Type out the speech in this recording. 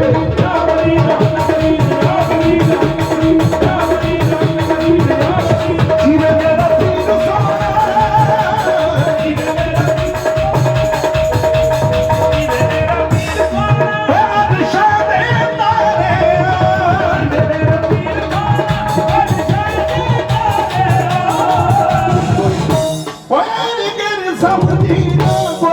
Thank you. Salta de